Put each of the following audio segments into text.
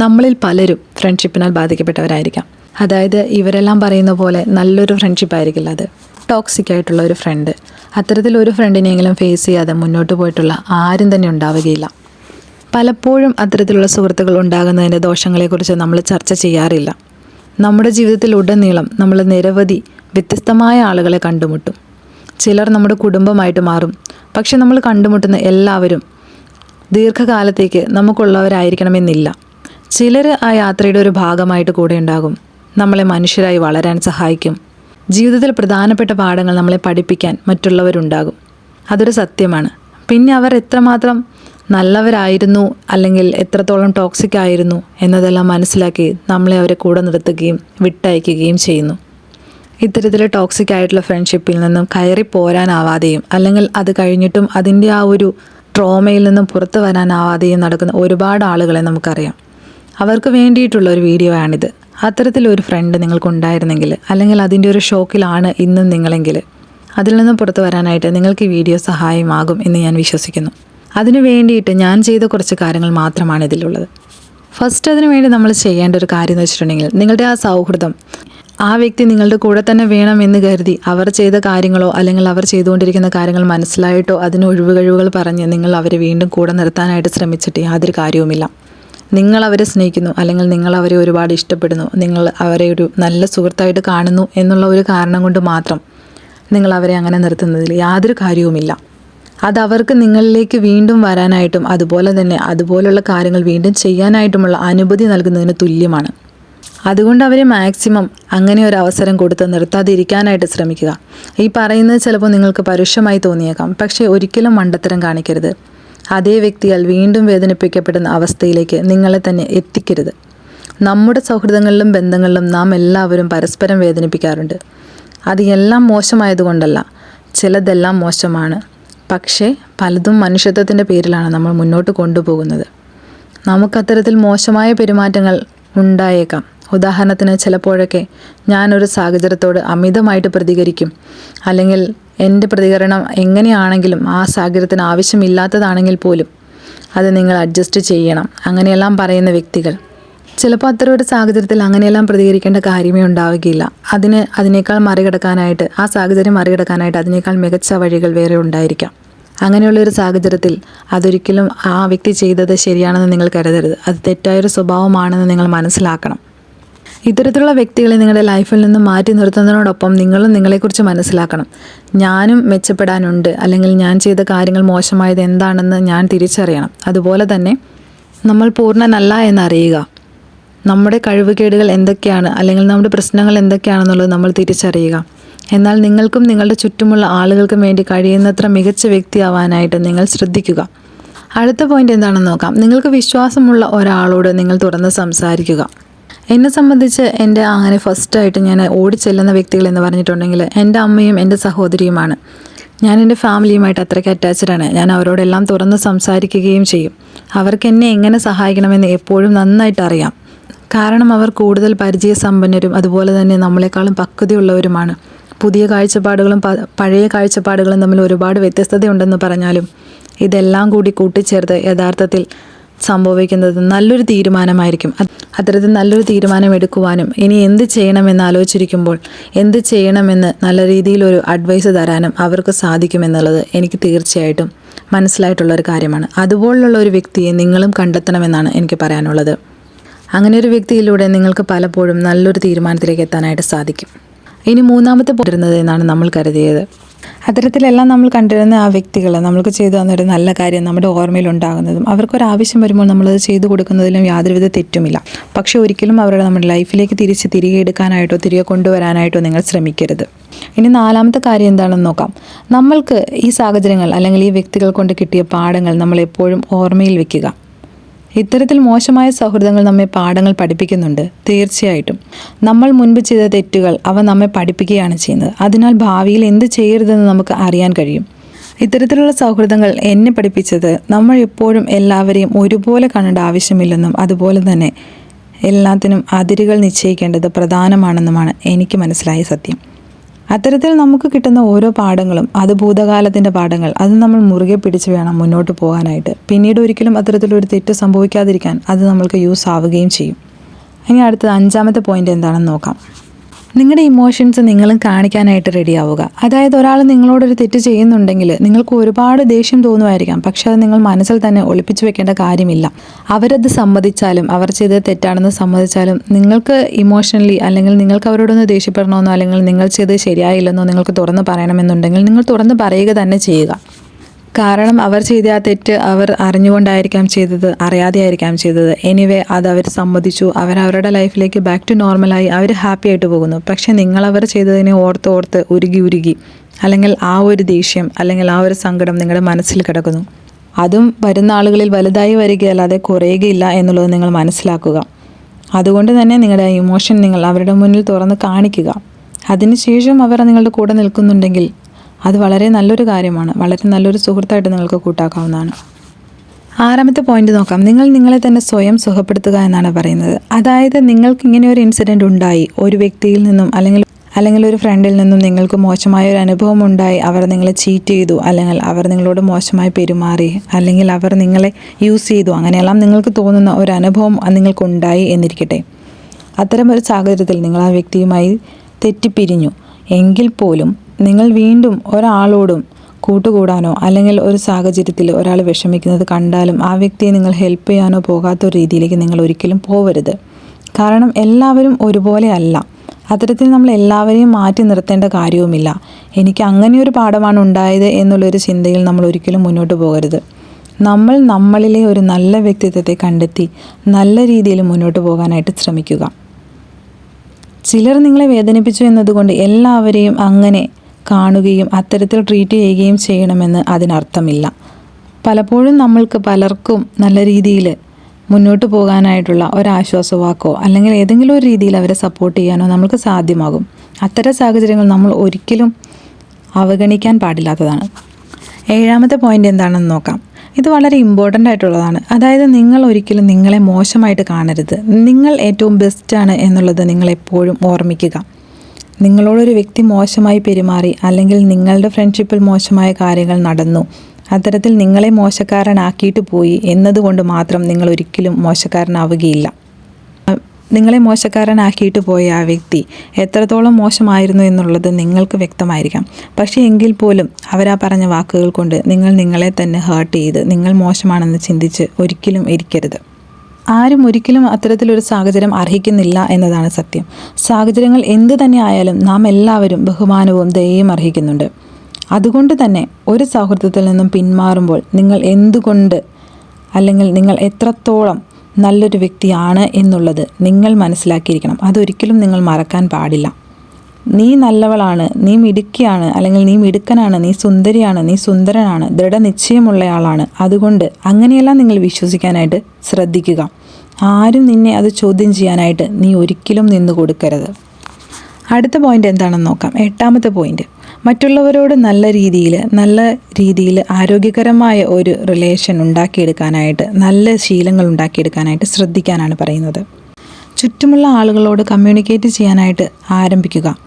നമ്മളിൽ പലരും ഫ്രണ്ട്ഷിപ്പിനാൽ ബാധിക്കപ്പെട്ടവരായിരിക്കാം. അതായത് ഇവരെല്ലാം പറയുന്ന പോലെ നല്ലൊരു ഫ്രണ്ട്ഷിപ്പ് ആയിരിക്കില്ല അത്. ടോക്സിക് ആയിട്ടുള്ള ഒരു ഫ്രണ്ട് അത്തരത്തിൽ ഒരു ഫ്രണ്ടിനെങ്കിലും ഫേസ് ചെയ്യാതെ മുന്നോട്ട് പോയിട്ടുള്ള ആരും തന്നെ ഉണ്ടാവുകയില്ല. പലപ്പോഴും അത്തരത്തിലുള്ള സുഹൃത്തുക്കൾ ഉണ്ടാകുന്നതിന്റെ ദോഷങ്ങളെക്കുറിച്ച് നമ്മൾ ചർച്ച ചെയ്യാറില്ല. നമ്മുടെ ജീവിതത്തിൽ ഉടനീളം നമ്മൾ നിരവധി വ്യത്യസ്തമായ ആളുകളെ കണ്ടുമുട്ടും. ചിലർ നമ്മുടെ കുടുംബമായിട്ട് മാറും. പക്ഷെ നമ്മൾ കണ്ടുമുട്ടുന്ന എല്ലാവരും ദീർഘകാലത്തേക്ക് നമുക്കുള്ളവരായിരിക്കണമെന്നില്ല. ചിലർ ആ യാത്രയുടെ ഒരു ഭാഗമായിട്ട് കൂടെ ഉണ്ടാകും. നമ്മളെ മനുഷ്യരായി വളരാൻ സഹായിക്കും. ജീവിതത്തിൽ പ്രധാനപ്പെട്ട പാഠങ്ങൾ നമ്മളെ പഠിപ്പിക്കാൻ മറ്റുള്ളവരുണ്ടാകും. അതൊരു സത്യമാണ്. പിന്നെ അവർ എത്രമാത്രം നല്ലവരായിരുന്നു അല്ലെങ്കിൽ എത്രത്തോളം ടോക്സിക് ആയിരുന്നു എന്നതെല്ലാം മനസ്സിലാക്കി നമ്മളെ അവരെ കൂടെ നിർത്തുകയും വിട്ടയക്കുകയും ചെയ്യുന്നു. ഇത്തരത്തിൽ ടോക്സിക് ആയിട്ടുള്ള ഫ്രണ്ട്ഷിപ്പിൽ നിന്നും കയറി പോരാനാവാതെയും അല്ലെങ്കിൽ അത് കഴിഞ്ഞിട്ടും അതിന്റെ ആ ഒരു ട്രോമയിൽ നിന്നും പുറത്തു വരാനാവാതെയും നടക്കുന്ന ഒരുപാട് ആളുകളെ നമുക്കറിയാം. അവർക്ക് വേണ്ടിയിട്ടുള്ള ഒരു വീഡിയോ ആണിത്. അത്തരത്തിലൊരു ഫ്രണ്ട് നിങ്ങൾക്കുണ്ടായിരുന്നെങ്കിൽ അല്ലെങ്കിൽ അതിന്റെ ഒരു ഷോക്കിലാണ് ഇന്നും നിങ്ങളെങ്കിൽ അതിൽ നിന്നും പുറത്തു വരാനായിട്ട് നിങ്ങൾക്ക് ഈ വീഡിയോ സഹായമാകും എന്ന് ഞാൻ വിശ്വസിക്കുന്നു. അതിനു വേണ്ടിയിട്ട് ഞാൻ ചെയ്ത കുറച്ച് കാര്യങ്ങൾ മാത്രമാണ് ഇതിലുള്ളത്. ഫസ്റ്റ് അതിനു വേണ്ടി നമ്മൾ ചെയ്യേണ്ട ഒരു കാര്യം എന്ന് വെച്ചിട്ടുണ്ടെങ്കിൽ നിങ്ങളുടെ ആ സൗഹൃദം ആ വ്യക്തി നിങ്ങളുടെ കൂടെ തന്നെ വേണം എന്ന് കരുതി അവർ ചെയ്ത കാര്യങ്ങളോ അല്ലെങ്കിൽ അവർ ചെയ്തുകൊണ്ടിരിക്കുന്ന കാര്യങ്ങൾ മനസ്സിലായിട്ടോ അതിന് ഒഴിവുകഴിവുകൾ പറഞ്ഞ് നിങ്ങൾ അവരെ വീണ്ടും കൂടെ നിർത്താനായിട്ട് ശ്രമിച്ചിട്ട് യാതൊരു കാര്യവുമില്ല. നിങ്ങൾ അവരെ സ്നേഹിക്കുന്നു അല്ലെങ്കിൽ നിങ്ങൾ അവരെ ഒരുപാട് ഇഷ്ടപ്പെടുന്നു നിങ്ങൾ അവരെ ഒരു നല്ല സുഹൃത്തായിട്ട് കാണുന്നു എന്നുള്ള ഒരു കാരണം കൊണ്ട് മാത്രം നിങ്ങൾ അവരെ അങ്ങനെ നിർത്തുന്നതിൽ യാതൊരു കാര്യവുമില്ല. അത് അവർക്ക് നിങ്ങളിലേക്ക് വീണ്ടും വരാനായിട്ടും അതുപോലെ തന്നെ അതുപോലുള്ള കാര്യങ്ങൾ വീണ്ടും ചെയ്യാനായിട്ടുമുള്ള അനുമതി നൽകുന്നതിന് തുല്യമാണ്. അതുകൊണ്ട് അവരെ മാക്സിമം അങ്ങനെ ഒരു അവസരം കൊടുത്ത് നിർത്താതിരിക്കാനായിട്ട് ശ്രമിക്കുക. ഈ പറയുന്നത് ചിലപ്പോൾ നിങ്ങൾക്ക് പരുഷമായി തോന്നിയേക്കാം പക്ഷേ ഒരിക്കലും മണ്ടത്തരം കാണിക്കരുത്. അതേ വ്യക്തിയാൽ വീണ്ടും വേദനിപ്പിക്കപ്പെടുന്ന അവസ്ഥയിലേക്ക് നിങ്ങളെ തന്നെ എത്തിക്കരുത്. നമ്മുടെ സൗഹൃദങ്ങളിലും ബന്ധങ്ങളിലും നാം എല്ലാവരും പരസ്പരം വേദനിപ്പിക്കാറുണ്ട്. അത് എല്ലാം മോശമായതുകൊണ്ടല്ല ചിലതെല്ലാം മോശമാണ്. പക്ഷേ പലതും മനുഷ്യത്വത്തിന്റെ പേരിലാണ് നമ്മൾ മുന്നോട്ട് കൊണ്ടുപോകുന്നത്. നമുക്കത്തരത്തിൽ മോശമായ പെരുമാറ്റങ്ങൾ ഉണ്ടായേക്കാം. ഉദാഹരണത്തിന് ചിലപ്പോഴൊക്കെ ഞാനൊരു സാഹചര്യത്തോട് അമിതമായിട്ട് പ്രതികരിക്കും. അല്ലെങ്കിൽ എന്റെ പ്രതികരണം എങ്ങനെയാണെങ്കിലും ആ സാഹചര്യത്തിന് ആവശ്യമില്ലാത്തതാണെങ്കിൽ പോലും അത് നിങ്ങൾ അഡ്ജസ്റ്റ് ചെയ്യണം. അങ്ങനെയെല്ലാം പറയുന്ന വ്യക്തികൾ. ചിലപ്പോൾ അത്തരം ഒരു സാഹചര്യത്തിൽ അങ്ങനെയെല്ലാം പ്രതികരിക്കേണ്ട കാര്യമേ ഉണ്ടാവുകയില്ല. അതിന് അതിനേക്കാൾ മറികടക്കാനായിട്ട് ആ സാഹചര്യം മറികടക്കാനായിട്ട് അതിനേക്കാൾ മികച്ച വഴികൾ വേറെ ഉണ്ടായിരിക്കാം. അങ്ങനെയുള്ള ഒരു സാഹചര്യത്തിൽ അതൊരിക്കലും ആ വ്യക്തി ചെയ്തത് ശരിയാണെന്ന് നിങ്ങൾ കരുതരുത്. അത് തെറ്റായൊരു സ്വഭാവമാണെന്ന് നിങ്ങൾ മനസ്സിലാക്കണം. ഇത്തരത്തിലുള്ള വ്യക്തികളെ നിങ്ങളുടെ ലൈഫിൽ നിന്ന് മാറ്റി നിർത്തുന്നതിനോടൊപ്പം നിങ്ങളും നിങ്ങളെക്കുറിച്ച് മനസ്സിലാക്കണം. ഞാനും മെച്ചപ്പെടാനുണ്ട്. അല്ലെങ്കിൽ ഞാൻ ചെയ്ത കാര്യങ്ങൾ മോശമായത് എന്താണെന്ന് ഞാൻ തിരിച്ചറിയണം. അതുപോലെ തന്നെ നമ്മൾ പൂർണനല്ല എന്നറിയുക. നമ്മുടെ കഴിവുകേടുകൾ എന്തൊക്കെയാണ്? അല്ലെങ്കിൽ നമ്മുടെ പ്രശ്നങ്ങൾ എന്തൊക്കെയാണെന്നുള്ളത് നമ്മൾ തിരിച്ചറിയുക. എന്നാൽ നിങ്ങൾക്കും നിങ്ങളുടെ ചുറ്റുമുള്ള ആളുകൾക്കും വേണ്ടി കഴിയുന്നത്ര മികച്ച വ്യക്തിയാവാനായിട്ട് നിങ്ങൾ ശ്രദ്ധിക്കുക. അടുത്ത പോയിന്റ് എന്താണെന്ന് നോക്കാം. നിങ്ങൾക്ക് വിശ്വാസമുള്ള ഒരാളോട് നിങ്ങൾ തുറന്ന് സംസാരിക്കുക. എന്നെ സംബന്ധിച്ച് എന്റെ അങ്ങനെ ഫസ്റ്റായിട്ട് ഞാൻ ഓടിച്ചെല്ലുന്ന വ്യക്തികൾ എന്ന് പറഞ്ഞിട്ടുണ്ടെങ്കിൽ എന്റെ അമ്മയും എന്റെ സഹോദരിയുമാണ്. ഞാൻ എന്റെ ഫാമിലിയുമായിട്ട് അത്രയ്ക്ക് അറ്റാച്ചഡാണ് ഞാൻ അവരോടെല്ലാം തുറന്ന് സംസാരിക്കുകയും ചെയ്യും. അവർക്ക് എന്നെ എങ്ങനെ സഹായിക്കണമെന്ന് എപ്പോഴും നന്നായിട്ട് അറിയാം. കാരണം അവർ കൂടുതൽ പരിചയസമ്പന്നരും അതുപോലെ തന്നെ നമ്മളെക്കാളും പക്വതയുള്ളവരുമാണ്. പുതിയ കാഴ്ചപ്പാടുകളും പഴയ കാഴ്ചപ്പാടുകളും തമ്മിൽ ഒരുപാട് വ്യത്യസ്തതയുണ്ടെന്ന് പറഞ്ഞാലും ഇതെല്ലാം കൂടി കൂട്ടിച്ചേർത്ത് യഥാർത്ഥത്തിൽ സംഭവിക്കുന്നത് നല്ലൊരു തീരുമാനമായിരിക്കും. അത് അത്തരത്തിൽ നല്ലൊരു തീരുമാനം എടുക്കുവാനും ഇനി എന്ത് ചെയ്യണമെന്ന് ആലോചിച്ചിരിക്കുമ്പോൾ എന്ത് ചെയ്യണമെന്ന് നല്ല രീതിയിലൊരു അഡ്വൈസ് തരാനും അവർക്ക് സാധിക്കുമെന്നുള്ളത് എനിക്ക് തീർച്ചയായിട്ടും മനസ്സിലായിട്ടുള്ള ഒരു കാര്യമാണ്. അതുപോലുള്ള ഒരു വ്യക്തിയെ നിങ്ങളും കണ്ടെത്തണമെന്നാണ് എനിക്ക് പറയാനുള്ളത്. അങ്ങനെ ഒരു വ്യക്തിയിലൂടെ നിങ്ങൾക്ക് പലപ്പോഴും നല്ലൊരു തീരുമാനത്തിലേക്ക് എത്താനായിട്ട് സാധിക്കും. ഇനി മൂന്നാമത്തെ പോരുന്നത് എന്നാണ് നമ്മൾ കരുതിയത്. അത്തരത്തിലെല്ലാം നമ്മൾ കണ്ടിരുന്ന ആ വ്യക്തികൾ നമ്മൾക്ക് ചെയ്തു തന്നൊരു നല്ല കാര്യം നമ്മുടെ ഓർമ്മയിൽ ഉണ്ടാകുന്നതും അവർക്കൊരാവശ്യം വരുമ്പോൾ നമ്മളത് ചെയ്തു കൊടുക്കുന്നതിലും യാതൊരുവിധ തെറ്റുമില്ല. പക്ഷെ ഒരിക്കലും അവരുടെ നമ്മുടെ ലൈഫിലേക്ക് തിരിച്ച് തിരികെ എടുക്കാനായിട്ടോ തിരികെ കൊണ്ടുവരാനായിട്ടോ നിങ്ങൾ ശ്രമിക്കരുത്. ഇനി നാലാമത്തെ കാര്യം എന്താണെന്ന് നോക്കാം. നമ്മൾക്ക് ഈ സാഹചര്യങ്ങൾ അല്ലെങ്കിൽ ഈ വ്യക്തികൾ കൊണ്ട് കിട്ടിയ പാഠങ്ങൾ നമ്മൾ എപ്പോഴും ഓർമ്മയിൽ വെക്കുക. ഇത്തരത്തിൽ മോശമായ സൗഹൃദങ്ങൾ നമ്മെ പാഠങ്ങൾ പഠിപ്പിക്കുന്നുണ്ട്. തീർച്ചയായിട്ടും. നമ്മൾ മുൻപ് ചെയ്ത തെറ്റുകൾ അവ നമ്മെ പഠിപ്പിക്കുകയാണ് ചെയ്യുന്നത്. അതിനാൽ ഭാവിയിൽ എന്ത് ചെയ്യരുതെന്ന് നമുക്ക് അറിയാൻ കഴിയും. ഇത്തരത്തിലുള്ള സൗഹൃദങ്ങൾ എന്നെ പഠിപ്പിച്ചത് നമ്മൾ എപ്പോഴും എല്ലാവരെയും ഒരുപോലെ കാണേണ്ട ആവശ്യമില്ലെന്നും അതുപോലെ തന്നെ എല്ലാത്തിനും അതിരുകൾ നിശ്ചയിക്കേണ്ടത് പ്രധാനമാണെന്നുമാണ് എനിക്ക് മനസ്സിലായ സത്യം. അത്തരത്തിൽ നമുക്ക് കിട്ടുന്ന ഓരോ പാഠങ്ങളും അത് ഭൂതകാലത്തിന്റെ പാഠങ്ങൾ അത് നമ്മൾ മുറുകെ പിടിച്ച് വേണം മുന്നോട്ട് പോകാനായിട്ട്. പിന്നീട് ഒരിക്കലും അത്തരത്തിലൊരു തെറ്റ് സംഭവിക്കാതിരിക്കാൻ അത് നമ്മൾക്ക് യൂസ് ആവുകയും ചെയ്യും. ഇനി അടുത്തത് അഞ്ചാമത്തെ പോയിന്റ് എന്താണെന്ന് നോക്കാം. നിങ്ങളുടെ ഇമോഷൻസ് നിങ്ങളും കാണിക്കാനായിട്ട് റെഡി ആവുക. അതായത് ഒരാൾ നിങ്ങളോടൊരു തെറ്റ് ചെയ്യുന്നുണ്ടെങ്കിൽ നിങ്ങൾക്ക് ഒരുപാട് ദേഷ്യം തോന്നുമായിരിക്കാം. പക്ഷെ അത് നിങ്ങൾ മനസ്സിൽ തന്നെ ഒളിപ്പിച്ചു വെക്കേണ്ട കാര്യമില്ല. അവരത് സമ്മതിച്ചാലും അവർ ചെയ്തത് തെറ്റാണെന്ന് സമ്മതിച്ചാലും നിങ്ങൾക്ക് ഇമോഷണലി അല്ലെങ്കിൽ നിങ്ങൾക്ക് അവരോടൊന്ന് ദേഷ്യപ്പെടണമെന്നോ അല്ലെങ്കിൽ നിങ്ങൾ ചെയ്തത് ശരിയായില്ലെന്നോ നിങ്ങൾക്ക് തുറന്ന് പറയണമെന്നുണ്ടെങ്കിൽ നിങ്ങൾ തുറന്ന് പറയുക തന്നെ ചെയ്യുക. കാരണം അവർ ചെയ്ത ആ തെറ്റ് അവർ അറിഞ്ഞുകൊണ്ടായിരിക്കാം ചെയ്തത് അറിയാതെയായിരിക്കാം ചെയ്തത്. എനിവേ അത് അവർ സമ്മതിച്ചു. അവർ അവരുടെ ലൈഫിലേക്ക് ബാക്ക് ടു നോർമലായി അവർ ഹാപ്പി ആയിട്ട് പോകുന്നു. പക്ഷെ നിങ്ങൾ അവർ ചെയ്തതിനെ ഓർത്ത് ഓർത്ത് ഉരുകി ഉരുകി അല്ലെങ്കിൽ ആ ഒരു ദേഷ്യം അല്ലെങ്കിൽ ആ ഒരു സങ്കടം നിങ്ങളുടെ മനസ്സിൽ കിടക്കുന്നു. അതും വരുന്ന ആളുകളിൽ വലുതായി വരികയല്ലാതെ കുറയുകയില്ല എന്നുള്ളത് നിങ്ങൾ മനസ്സിലാക്കുക. അതുകൊണ്ട് തന്നെ നിങ്ങളുടെ ഇമോഷൻ നിങ്ങൾ അവരുടെ മുന്നിൽ തുറന്ന് കാണിക്കുക. അതിനുശേഷം അവർ നിങ്ങളുടെ കൂടെ നിൽക്കുന്നുണ്ടെങ്കിൽ അത് വളരെ നല്ലൊരു കാര്യമാണ്. വളരെ നല്ലൊരു സുഹൃത്തായിട്ട് നിങ്ങൾക്ക് കൂട്ടാക്കാവുന്നതാണ്. ആറാമത്തെ പോയിന്റ് നോക്കാം. നിങ്ങൾ നിങ്ങളെ തന്നെ സ്വയം സുഖപ്പെടുത്തുക എന്നാണ് പറയുന്നത്. അതായത് നിങ്ങൾക്ക് ഇങ്ങനെ ഒരു ഇൻസിഡന്റ് ഉണ്ടായി ഒരു വ്യക്തിയിൽ നിന്നും അല്ലെങ്കിൽ അല്ലെങ്കിൽ ഒരു ഫ്രണ്ടിൽ നിന്നും നിങ്ങൾക്ക് മോശമായ ഒരു അനുഭവം ഉണ്ടായി അവർ നിങ്ങളെ ചീറ്റ് ചെയ്തു അല്ലെങ്കിൽ അവർ നിങ്ങളോട് മോശമായി പെരുമാറി അല്ലെങ്കിൽ അവർ നിങ്ങളെ യൂസ് ചെയ്തു അങ്ങനെയെല്ലാം നിങ്ങൾക്ക് തോന്നുന്ന ഒരു അനുഭവം നിങ്ങൾക്കുണ്ടായി എന്നിരിക്കട്ടെ. അത്തരം ഒരു സാഹചര്യത്തിൽ നിങ്ങൾ ആ വ്യക്തിയുമായി തെറ്റിപ്പിരിഞ്ഞു. എങ്കിൽ പോലും നിങ്ങൾ വീണ്ടും ഒരാളോടും കൂട്ടുകൂടാനോ അല്ലെങ്കിൽ ഒരു സാഹചര്യത്തിൽ ഒരാൾ വിഷമിക്കുന്നത് കണ്ടാലും ആ വ്യക്തിയെ നിങ്ങൾ ഹെൽപ്പ് ചെയ്യാനോ പോകാത്ത രീതിയിലേക്ക് നിങ്ങൾ ഒരിക്കലും പോവരുത്. കാരണം എല്ലാവരും ഒരുപോലെ അല്ല. അത്തരത്തിൽ നമ്മൾ എല്ലാവരെയും മാറ്റി നിർത്തേണ്ട കാര്യവുമില്ല. എനിക്ക് അങ്ങനെ ഒരു പാഠമാണ് ഉണ്ടായത് എന്നുള്ളൊരു ചിന്തയിൽ നമ്മൾ ഒരിക്കലും മുന്നോട്ട് പോകരുത്. നമ്മൾ നമ്മളിലെ ഒരു നല്ല വ്യക്തിത്വത്തെ കണ്ടെത്തി നല്ല രീതിയിൽ മുന്നോട്ട് പോകാനായിട്ട് ശ്രമിക്കുക. ചിലർ നിങ്ങളെ വേദനിപ്പിച്ചു എന്നതുകൊണ്ട് എല്ലാവരെയും അങ്ങനെ കാണുകയും അത്തരത്തിൽ ട്രീറ്റ് ചെയ്യുകയും ചെയ്യണമെന്ന് അതിനർത്ഥമില്ല. പലപ്പോഴും നമ്മൾക്ക് പലർക്കും നല്ല രീതിയിൽ മുന്നോട്ട് പോകാനായിട്ടുള്ള ഒരാശ്വാസവാക്കോ അല്ലെങ്കിൽ ഏതെങ്കിലും ഒരു രീതിയിൽ അവരെ സപ്പോർട്ട് ചെയ്യാനോ നമുക്ക് സാധ്യമാകും. അത്തരം സാഹചര്യങ്ങൾ നമ്മൾ ഒരിക്കലും അവഗണിക്കാൻ പാടില്ലാത്തതാണ്. ഏഴാമത്തെ പോയിന്റ് എന്താണെന്ന് നോക്കാം. ഇത് വളരെ ഇമ്പോർട്ടന്റ് ആയിട്ടുള്ളതാണ്. അതായത് നിങ്ങൾ ഒരിക്കലും നിങ്ങളെ മോശമായിട്ട് കാണരുത്. നിങ്ങൾ ഏറ്റവും ബെസ്റ്റാണ് എന്നുള്ളത് നിങ്ങൾ എപ്പോഴും ഓർമ്മിക്കുക. നിങ്ങളോടൊരു വ്യക്തി മോശമായി പെരുമാറി അല്ലെങ്കിൽ നിങ്ങളുടെ ഫ്രണ്ട്ഷിപ്പിൽ മോശമായ കാര്യങ്ങൾ നടന്നു. അത്തരത്തിൽ നിങ്ങളെ മോശക്കാരനാക്കിയിട്ട് പോയി എന്നതുകൊണ്ട് മാത്രം നിങ്ങൾ ഒരിക്കലും മോശക്കാരനാവുകയില്ല. നിങ്ങളെ മോശക്കാരനാക്കിയിട്ട് പോയ ആ വ്യക്തി എത്രത്തോളം മോശമായിരുന്നു എന്നുള്ളത് നിങ്ങൾക്ക് വ്യക്തമായിരിക്കാം. പക്ഷേ എങ്കിൽ പോലും അവരാ പറഞ്ഞ വാക്കുകൾ കൊണ്ട് നിങ്ങൾ നിങ്ങളെ തന്നെ ഹേർട്ട് ചെയ്ത് നിങ്ങൾ മോശമാണെന്ന് ചിന്തിച്ച് ഒരിക്കലും ഇരിക്കരുത്. ആരും ഒരിക്കലും അത്തരത്തിലൊരു സാഹചര്യം അർഹിക്കുന്നില്ല എന്നതാണ് സത്യം. സാഹചര്യങ്ങൾ എന്തു തന്നെ ആയാലും നാം എല്ലാവരും ബഹുമാനവും ദയയും അർഹിക്കുന്നുണ്ട്. അതുകൊണ്ട് തന്നെ ഒരു സൗഹൃദത്തിൽ നിന്നും പിന്മാറുമ്പോൾ നിങ്ങൾ എന്തുകൊണ്ട് അല്ലെങ്കിൽ നിങ്ങൾ എത്രത്തോളം നല്ലൊരു വ്യക്തിയാണ് എന്നുള്ളത് നിങ്ങൾ മനസ്സിലാക്കിയിരിക്കണം. അതൊരിക്കലും നിങ്ങൾ മറക്കാൻ പാടില്ല. നീ നല്ലവളാണ് നീ മിടുക്കിയാണ് അല്ലെങ്കിൽ നീ മിടുക്കനാണ് നീ സുന്ദരിയാണ് നീ സുന്ദരനാണ് ദൃഢനിശ്ചയമുള്ളയാളാണ്. അതുകൊണ്ട് അങ്ങനെയെല്ലാം നിങ്ങൾ വിശ്വസിക്കാനായിട്ട് ശ്രദ്ധിക്കുക. ആരും നിന്നെ അത് ചോദ്യം ചെയ്യാനായിട്ട് നീ ഒരിക്കലും നിന്നു കൊടുക്കരുത്. അടുത്ത പോയിന്റ് എന്താണെന്ന് നോക്കാം. എട്ടാമത്തെ പോയിന്റ് മറ്റുള്ളവരോട് നല്ല രീതിയിൽ നല്ല രീതിയിൽ ആരോഗ്യകരമായ ഒരു റിലേഷൻ ഉണ്ടാക്കിയെടുക്കാനായിട്ട് നല്ല ശീലങ്ങൾ ഉണ്ടാക്കിയെടുക്കാനായിട്ട് ശ്രദ്ധിക്കാനാണ് പറയുന്നത്. ചുറ്റുമുള്ള ആളുകളോട് കമ്മ്യൂണിക്കേറ്റ് ചെയ്യാനായിട്ട് ആരംഭിക്കുക.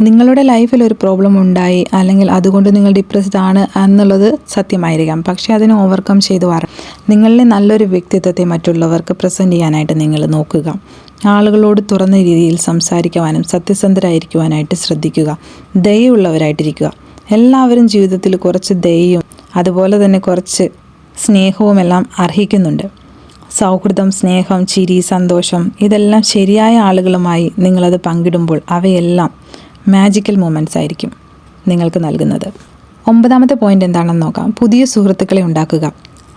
നിങ്ങളുടെ ലൈഫിൽ ഒരു പ്രോബ്ലം ഉണ്ടായി അല്ലെങ്കിൽ അതുകൊണ്ട് നിങ്ങൾ ഡിപ്രസ്ഡ് ആണ് എന്നുള്ളത് സത്യമായിരിക്കാം. പക്ഷേ അതിനെ ഓവർകം ചെയ്ത് വരാം നിങ്ങളിലെ നല്ലൊരു വ്യക്തിത്വത്തെ മറ്റുള്ളവർക്ക് പ്രസന്റ് ചെയ്യാനായിട്ട് നിങ്ങൾ നോക്കുക. ആളുകളോട് തുറന്ന രീതിയിൽ സംസാരിക്കുവാനും സത്യസന്ധരായിരിക്കുവാനായിട്ട് ശ്രദ്ധിക്കുക. ദയുള്ളവരായിട്ടിരിക്കുക. എല്ലാവരും ജീവിതത്തിൽ കുറച്ച് ദയയും അതുപോലെ തന്നെ കുറച്ച് സ്നേഹവും എല്ലാം അർഹിക്കുന്നുണ്ട്. സൗഹൃദം സ്നേഹം ചിരി സന്തോഷം ഇതെല്ലാം ശരിയായ ആളുകളുമായി നിങ്ങളത് പങ്കിടുമ്പോൾ അവയെല്ലാം മാജിക്കൽ മൂമെന്റ്സ് ആയിരിക്കും നിങ്ങൾക്ക് നൽകുന്നത്. ഒമ്പതാമത്തെ പോയിന്റ് എന്താണെന്ന് നോക്കാം. പുതിയ സുഹൃത്തുക്കളെ ഉണ്ടാക്കുക.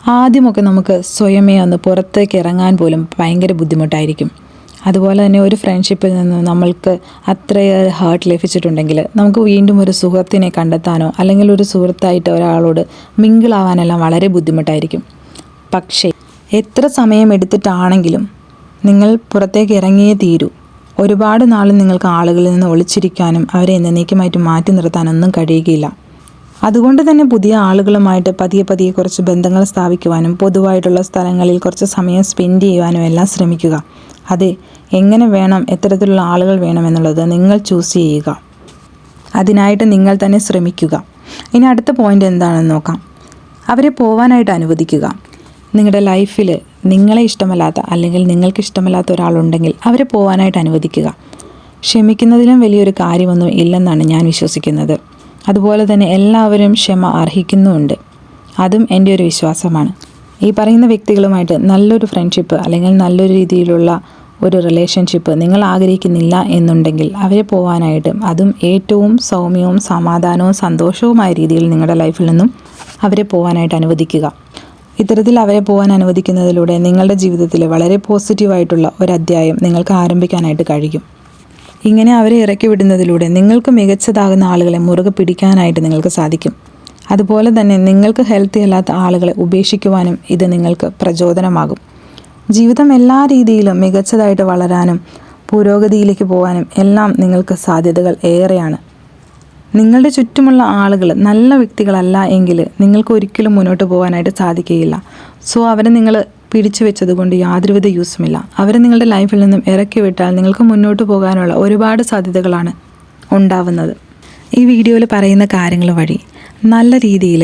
ആദ്യമൊക്കെ നമുക്ക് സ്വയമേ ഒന്ന് പുറത്തേക്ക് ഇറങ്ങാൻ പോലും ഭയങ്കര ബുദ്ധിമുട്ടായിരിക്കും. അതുപോലെ തന്നെ ഒരു ഫ്രണ്ട്ഷിപ്പിൽ നിന്ന് നമ്മൾക്ക് അത്രയേറെ ഹേർട്ട് ലഭിച്ചിട്ടുണ്ടെങ്കിൽ നമുക്ക് വീണ്ടും ഒരു സുഹൃത്തിനെ കണ്ടെത്താനോ അല്ലെങ്കിൽ ഒരു സുഹൃത്തായിട്ട് ഒരാളോട് മിങ്കിളാവാനെല്ലാം വളരെ ബുദ്ധിമുട്ടായിരിക്കും. പക്ഷേ എത്ര സമയമെടുത്തിട്ടാണെങ്കിലും നിങ്ങൾ പുറത്തേക്ക് ഇറങ്ങിയേ തീരൂ. ഒരുപാട് നാളും നിങ്ങൾക്ക് ആളുകളിൽ നിന്ന് ഒളിച്ചിരിക്കാനും അവരെ എന്നേക്കുമായിട്ട് മാറ്റി നിർത്താനൊന്നും കഴിയുകയില്ല. അതുകൊണ്ട് തന്നെ പുതിയ ആളുകളുമായിട്ട് പതിയെ പതിയെ കുറച്ച് ബന്ധങ്ങൾ സ്ഥാപിക്കുവാനും പൊതുവായിട്ടുള്ള സ്ഥലങ്ങളിൽ കുറച്ച് സമയം സ്പെൻഡ് ചെയ്യുവാനും എല്ലാം ശ്രമിക്കുക. അതെ എങ്ങനെ വേണം എത്തരത്തിലുള്ള ആളുകൾ വേണമെന്നുള്ളത് നിങ്ങൾ ചൂസ് ചെയ്യുക. അതിനായിട്ട് നിങ്ങൾ തന്നെ ശ്രമിക്കുക. ഇനി അടുത്ത പോയിന്റ് എന്താണെന്ന് നോക്കാം. അവരെ പോവാനായിട്ട് അനുവദിക്കുക. നിങ്ങളുടെ ലൈഫിൽ നിങ്ങളെ ഇഷ്ടമല്ലാത്ത അല്ലെങ്കിൽ നിങ്ങൾക്ക് ഇഷ്ടമല്ലാത്ത ഒരാളുണ്ടെങ്കിൽ അവരെ പോകാനായിട്ട് അനുവദിക്കുക. ക്ഷമിക്കുന്നതിലും വലിയൊരു കാര്യമൊന്നും ഇല്ലെന്നാണ് ഞാൻ വിശ്വസിക്കുന്നത്. അതുപോലെ തന്നെ എല്ലാവരും ക്ഷമ അർഹിക്കുന്നുമുണ്ട്. അതും എന്റെ ഒരു വിശ്വാസമാണ്. ഈ പറയുന്ന വ്യക്തികളുമായിട്ട് നല്ലൊരു ഫ്രണ്ട്ഷിപ്പ് അല്ലെങ്കിൽ നല്ലൊരു രീതിയിലുള്ള ഒരു റിലേഷൻഷിപ്പ് നിങ്ങൾ ആഗ്രഹിക്കുന്നില്ല എന്നുണ്ടെങ്കിൽ അവരെ പോകാനായിട്ട് അതും ഏറ്റവും സൗമ്യവും സമാധാനവും സന്തോഷവുമായ രീതിയിൽ നിങ്ങളുടെ ലൈഫിൽ നിന്നും അവരെ പോകാനായിട്ട് അനുവദിക്കുക. ഇത്തരത്തിൽ അവരെ പോകാൻ അനുവദിക്കുന്നതിലൂടെ നിങ്ങളുടെ ജീവിതത്തിൽ വളരെ പോസിറ്റീവായിട്ടുള്ള ഒരു അധ്യായം നിങ്ങൾക്ക് ആരംഭിക്കാനായിട്ട് കഴിയും. ഇങ്ങനെ അവരെ ഇറക്കി വിടുന്നതിലൂടെ നിങ്ങൾക്ക് മികച്ചതാകുന്ന ആളുകളെ മുറുകെ പിടിക്കാനായിട്ട് നിങ്ങൾക്ക് സാധിക്കും. അതുപോലെ തന്നെ നിങ്ങൾക്ക് ഹെൽത്തി അല്ലാത്ത ആളുകളെ ഉപേക്ഷിക്കുവാനും ഇത് നിങ്ങൾക്ക് പ്രചോദനമാകും. ജീവിതം എല്ലാ രീതിയിലും മികച്ചതായിട്ട് വളരാനും പുരോഗതിയിലേക്ക് പോകാനും എല്ലാം നിങ്ങൾക്ക് സാധ്യതകൾ ഏറെയാണ്. നിങ്ങളുടെ ചുറ്റുമുള്ള ആളുകൾ നല്ല വ്യക്തികളല്ല എങ്കിൽ നിങ്ങൾക്ക് ഒരിക്കലും മുന്നോട്ട് പോകാനായിട്ട് സാധിക്കുകയില്ല. സോ അവരെ നിങ്ങൾ പിടിച്ചു വെച്ചതുകൊണ്ട് യാതൊരുവിധ യൂസുമില്ല അവരെ നിങ്ങളുടെ ലൈഫിൽ നിന്നും ഇറക്കി വിട്ടാൽ നിങ്ങൾക്ക് മുന്നോട്ട് പോകാനുള്ള ഒരുപാട് സാധ്യതകളാണ് ഉണ്ടാവുന്നത്. ഈ വീഡിയോയിൽ പറയുന്ന കാര്യങ്ങൾ വഴി നല്ല രീതിയിൽ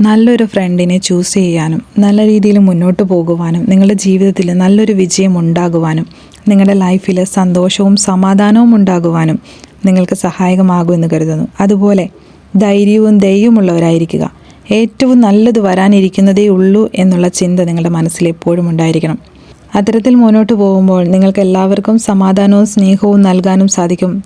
നല്ലൊരു ഫ്രണ്ടിനെ ചൂസ് ചെയ്യാനും നല്ല രീതിയിൽ മുന്നോട്ട് പോകുവാനും നിങ്ങളുടെ ജീവിതത്തിൽ നല്ലൊരു വിജയം ഉണ്ടാകുവാനും നിങ്ങളുടെ ലൈഫിൽ സന്തോഷവും സമാധാനവും ഉണ്ടാകുവാനും നിങ്ങൾക്ക് സഹായകമാകുമെന്ന് കരുതുന്നു. അതുപോലെ ധൈര്യവും ദയവുമുള്ളവരായിരിക്കുക ഏറ്റവും നല്ലത് വരാനിരിക്കുന്നതേ ഉള്ളൂ എന്നുള്ള ചിന്ത നിങ്ങളുടെ മനസ്സിൽ എപ്പോഴും ഉണ്ടായിരിക്കണം. അത്തരത്തിൽ മുന്നോട്ട് പോകുമ്പോൾ നിങ്ങൾക്ക് എല്ലാവർക്കും സമാധാനവും സ്നേഹവും നൽകാനും സാധിക്കും.